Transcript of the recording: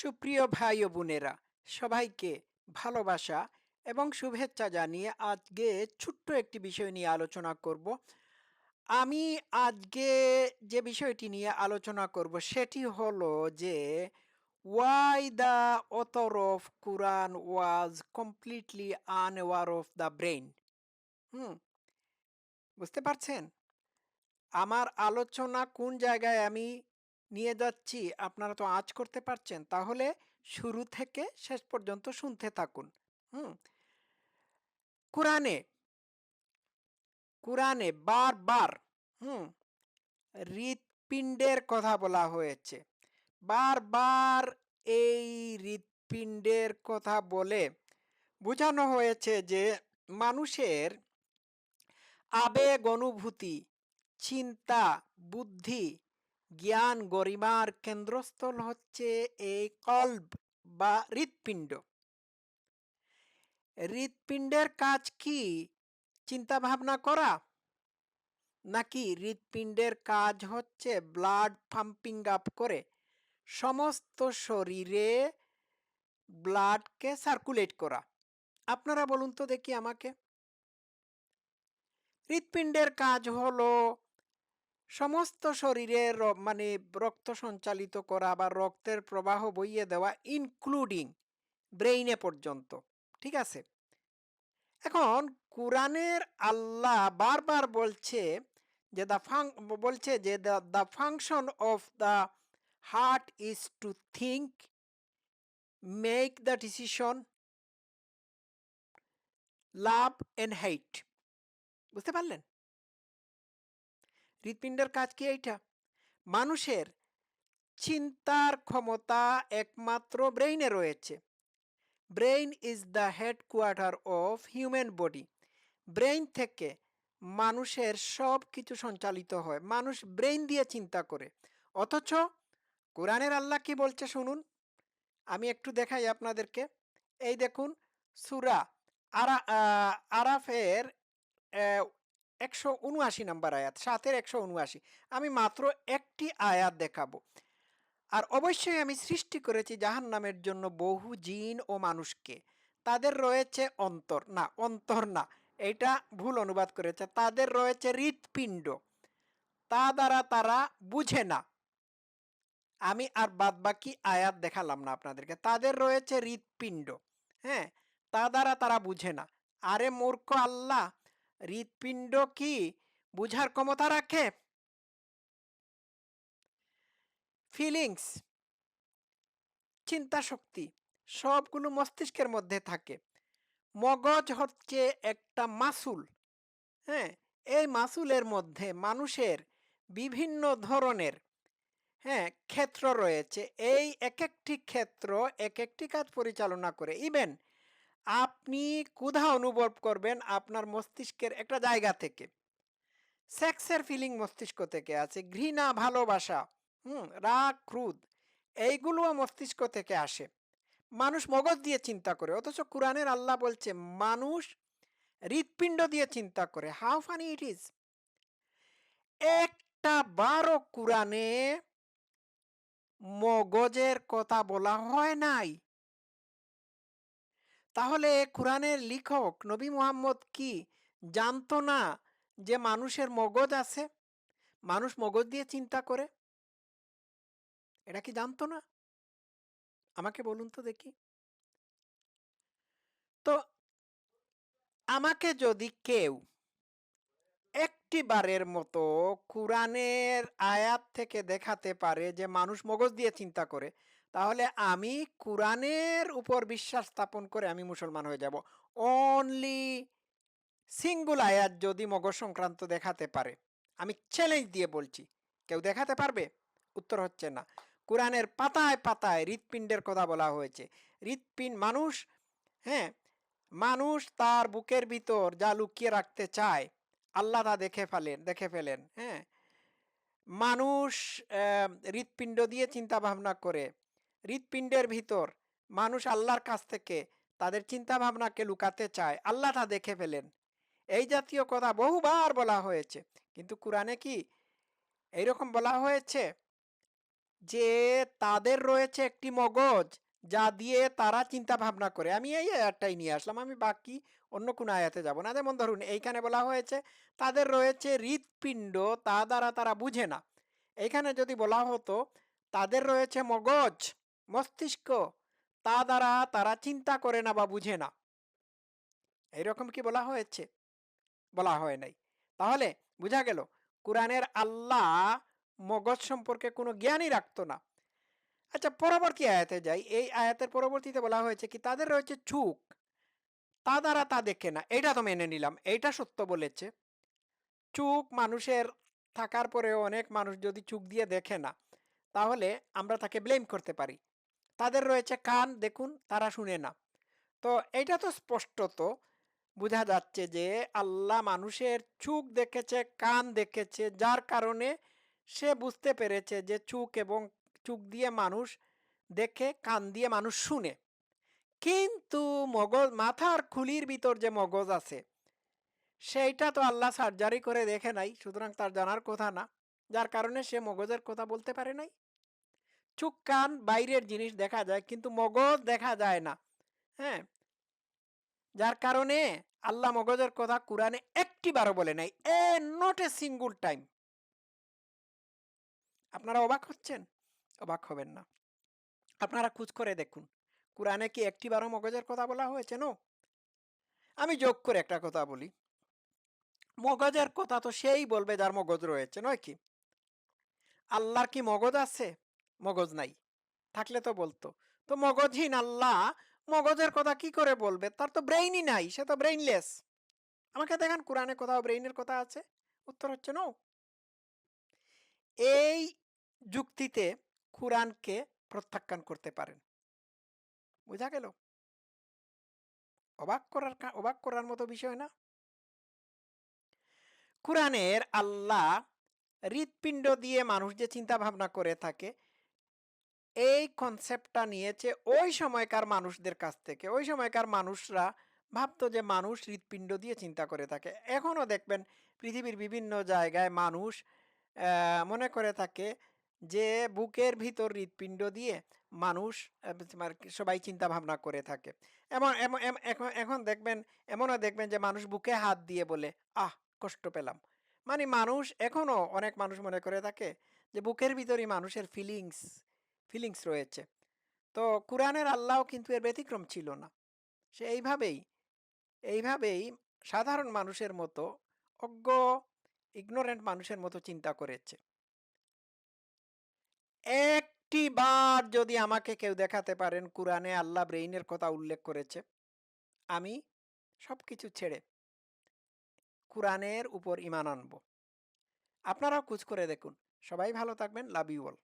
সুপ্রিয় ভাই ও বোনেরা সবাইকে ভালোবাসা এবং শুভেচ্ছা জানিয়ে আজকে ছোট্ট একটি বিষয় নিয়ে আলোচনা করব। আমি আজকে যে বিষয়টি নিয়ে আলোচনা করব সেটি হলো যে, why the author of Quran was completely unaware of the brain. হুম, বুঝতে পারছেন? আমার আলোচনা কোন জায়গায় আমি নিয়ে যাচ্ছি, আপনারা তো আজ করতে পারছেন, তাহলে শুরু থেকে শেষ পর্যন্ত শুনতে থাকুন। হুম? কোরআনে কোরআনে বারবার, হুম? হৃৎপিণ্ডের কথা বলা হয়েছে। বারবার এই হৃৎপিণ্ডের কথা বলে বোঝানো হয়েছে যে মানুষের আবেগ, অনুভূতি, চিন্তা, বুদ্ধি জ্ঞান গরিমার কেন্দ্রস্থল হচ্ছে এই কল্ব বা হৃৎপিণ্ড। হৃৎপিণ্ডের কাজ কি? চিন্তা ভাবনা করা? নাকি হৃৎপিণ্ডের কাজ হচ্ছে ব্লাড পাম্পিং আপ করে সমস্ত শরীরে ব্লাডকে সার্কুলেট করা? আপনারা বলুন তো দেখি আমাকে। হৃৎপিণ্ডের কাজ হলো সমস্ত শরীরে মানে রক্ত সঞ্চালিত করা বা রক্তের প্রবাহ বইয়ে দেওয়া ইনক্লুডিং ব্রেইনে পর্যন্ত, ঠিক আছে? এখন কোরআনের আল্লাহ বারবার বলছে যে দ্য ফাং বলছে যে the the function of the heart is to think make the decision love and hate বুঝতে পারলেন? হৃৎপিণ্ডের কাজ কি এইটা? মানুষের চিন্তার ক্ষমতা একমাত্র ব্রেইনে রয়েছে। Brain is the headquarter of human body. Brain থেকে মানুষের সব কিছু সঞ্চালিত হয়। মানুষ ব্রেইন দিয়ে চিন্তা করে। অথচ কোরআনের আল্লাহ কি বলছে শুনুন? আমি একটু দেখাই আপনাদেরকে। এই দেখুন, সুরা আরা আরাফের একশো উনআশি নাম্বার আয়াত, সাতের একশো উনআশি। আমি মাত্র একটি আয়াত দেখাবো। আর অবশ্যই আমি সৃষ্টি করেছি জাহান নামের জন্য বহু জিন ও মানুষকে। তাদের রয়েছে অন্তর, না অন্তর না, এটা ভুল অনুবাদ করেছে। তাদের রয়েছে হৃৎপিণ্ড। তা দ্বারা তারা বুঝে না। আমি আর বাদ বাকি আয়াত দেখালাম না আপনাদেরকে। তাদের রয়েছে হৃৎপিণ্ড হ্যাঁ তা দ্বারা তারা বুঝে না। আরে মূর্খ আল্লাহ! হৃৎপিণ্ড কি বুঝার ক্ষমতা রাখে? ফিলিংস, চিন্তা শক্তি সবগুলো মস্তিষ্কের মধ্যে থাকে। মগজ হচ্ছে একটা মাসুল হ্যাঁ? এই মাসুলের মধ্যে মানুষের বিভিন্ন ধরনের হ্যাঁ ক্ষেত্র রয়েছে। এই এক একটি ক্ষেত্র এক একটি কাজ পরিচালনা করে। ইভেন আপনি ক্ষুধা অনুভব করবেন আপনার মস্তিষ্কের একটা জায়গা থেকে। সেক্সের ফিলিং মস্তিষ্ক থেকে আছে, ঘৃণা, ভালোবাসা, হুম, রাগ ক্রুদ এইগুলোও মস্তিষ্ক থেকে আসে। মানুষ মগজ দিয়ে চিন্তা করে, অথচ কোরআনের আল্লাহ বলছে, মানুষ হৃৎপিণ্ড দিয়ে চিন্তা করে, হাউ ফানি ইট ইজ? একটা বারো কোরআনে মগজের কথা বলা হয় নাই। তাহলে কোরআনের লেখক নবী মোহাম্মদ কি জানতো না যে মানুষের মগজ আছে? মানুষ মগজ দিয়ে চিন্তা করে? এটা কি জানতো না? আমাকে বলুন তো দেখি। তো আমাকে যদি কেউ একটি বারের মতো কোরআনের আয়াত থেকে দেখাতে পারে যে মানুষ মগজ দিয়ে চিন্তা করে তাহলে আমি কোরআনের উপর বিশ্বাস স্থাপন করে আমি মুসলমান হয়ে যাব। অনলি সিঙ্গুল আয়াত যদি মগজ সংক্রান্ত দেখাতে পারে। আমি চ্যালেঞ্জ দিয়ে বলছি, কেউ দেখাতে পারবে? উত্তর হচ্ছে না। কোরআনের পাতায় পাতায় হৃৎপিণ্ডের কথা বলা হয়েছে। হৃৎপিণ্ড মানুষ হ্যাঁ মানুষ তার বুকের ভিতর যা লুকিয়ে রাখতে চায়, আল্লাহ তা দেখে ফেলেন দেখে ফেলেন হ্যাঁ। মানুষ হৃৎপিণ্ড দিয়ে চিন্তা ভাবনা করে হৃৎপিণ্ডের ভিতর মানুষ আল্লাহর কাছ থেকে তাদের চিন্তা ভাবনাকে লুকাতে চায় আল্লাহ তা দেখে ফেলেন। এই জাতীয় কথা বহুবার বলা হয়েছে। কিন্তু কোরআনে কি এইরকম বলা হয়েছে যে, তাদের রয়েছে একটি মগজ যা দিয়ে তারা চিন্তা ভাবনা করে। আমি এই আয়াতটাই নিয়ে আসলাম। আমি বাকি অন্য কোনো আয়াতে যাব না। যেমন ধরুন, এইখানে বলা হয়েছে, তাদের রয়েছে হৃৎপিণ্ড, তা দ্বারা তারা বুঝে না। এইখানে যদি বলা হতো, তাদের রয়েছে মগজ মস্তিষ্ক তা দ্বারা তারা চিন্তা করে না বা বুঝে না। এইরকম কি বলা হয়েছে? বলা হয় নাই। তাহলে বোঝা গেল, কোরআনের আল্লাহ মগজ সম্পর্কে কোনো জ্ঞানই রাখতো না। আচ্ছা পরবর্তী আয়াতে যাই। এই আয়াতের পরবর্তীতে বলা হয়েছে কি, তাদের রয়েছে চুক তা দ্বারা তা দেখে না। এটা তো মেনে নিলাম। এইটা সত্য বলেছে। চুক মানুষের থাকার পরেও অনেক মানুষ যদি চুক দিয়ে দেখে না, তাহলে আমরা তাকে ব্লেম করতে পারি। তাদের রয়েছে কান, দেখুন, তারা শুনে না। তো এটা তো স্পষ্টত বোঝা যাচ্ছে যে আল্লাহ মানুষের চুক দেখেছে, কান দেখেছে, যার কারণে সে বুঝতে পেরেছে যে চুক এবং চুক দিয়ে মানুষ দেখে, কান দিয়ে মানুষ শুনে। কিন্তু মগজ, মাথার খুলির ভিতর যে মগজ আছে, সেইটা তো আল্লাহ সার্জারি করে দেখে নাই, সুতরাং তার জানার কথা না। যার কারণে সে মগজের কথা বলতে পারে নাই। চুক কান বাইরের জিনিস দেখা যায়, কিন্তু মগজ দেখা যায় না। হ্যাঁ? যার কারণে আল্লাহ মগজের কথা কোরআনে একটি বারো বলে নাই, a not a single time আপনারা অবাক হচ্ছেন? অবাক হবেন না। আপনারা খুঁজ করে দেখুন, কোরআনে কি একটি বারো মগজের কথা বলা হয়েছে? নো আমি যোগ করে একটা কথা বলি। মগজের কথা তো সেই বলবে যার মগজ রয়েছে, নয় কি? আল্লাহর কি মগজ আছে? মগজ নাই। থাকলে তো বলতো। তো মগজহীন আল্লাহ মগজের কথা কি করে বলবে? তার তো ব্রেইনই নাই, সে তো ব্রেইনলেস আমাকে দেখান কোরআনে কোথাও ব্রেইনের কথা আছে? উত্তর হচ্ছে নো এই যুক্তিতে কোরআনকে প্রত্যাখ্যান করতে পারেন। বোঝা গেল? অবাক করার অবাক করার মতো বিষয় না? কোরআনের আল্লাহ হৃৎপিণ্ড দিয়ে মানুষ যে চিন্তা ভাবনা করে থাকে এই কনসেপ্টটা নিয়েছে ওই সময়কার মানুষদের কাছ থেকে। ওই সময়কার মানুষরা ভাবতো যে মানুষ হৃৎপিণ্ড দিয়ে চিন্তা করে থাকে। এখনও দেখবেন পৃথিবীর বিভিন্ন জায়গায় মানুষ মনে করে থাকে যে বুকের ভিতর হৃৎপিণ্ড দিয়ে মানুষ আহ, সবাই চিন্তা ভাবনা করে থাকে। এমন এমন- এম- এখন এখন দেখবেন এমনও দেখবেন যে মানুষ বুকে হাত দিয়ে বলে আহ কষ্ট পেলাম। মানে মানুষ এখনও অনেক মানুষ মনে করে থাকে যে বুকের ভিতরই মানুষের ফিলিংস ফিলিংস রয়েছে। তো কোরআনের আল্লাহ কিন্তু এর ব্যতিক্রম ছিল না। সে এইভাবেই এইভাবেই সাধারণ মানুষের মতো, অজ্ঞ ইগনোরেন্ট মানুষের মতো চিন্তা করেছে। একটি বার যদি আমাকে কেউ দেখাতে পারেন কোরআনে আল্লাহ ব্রেইনের কথা উল্লেখ করেছে, আমি সব কিছু ছেড়ে কোরআনের উপর ইমান আনব। আপনারাও কুচ করে দেখুন। সবাই ভালো থাকবেন, লাভ ইউ অল।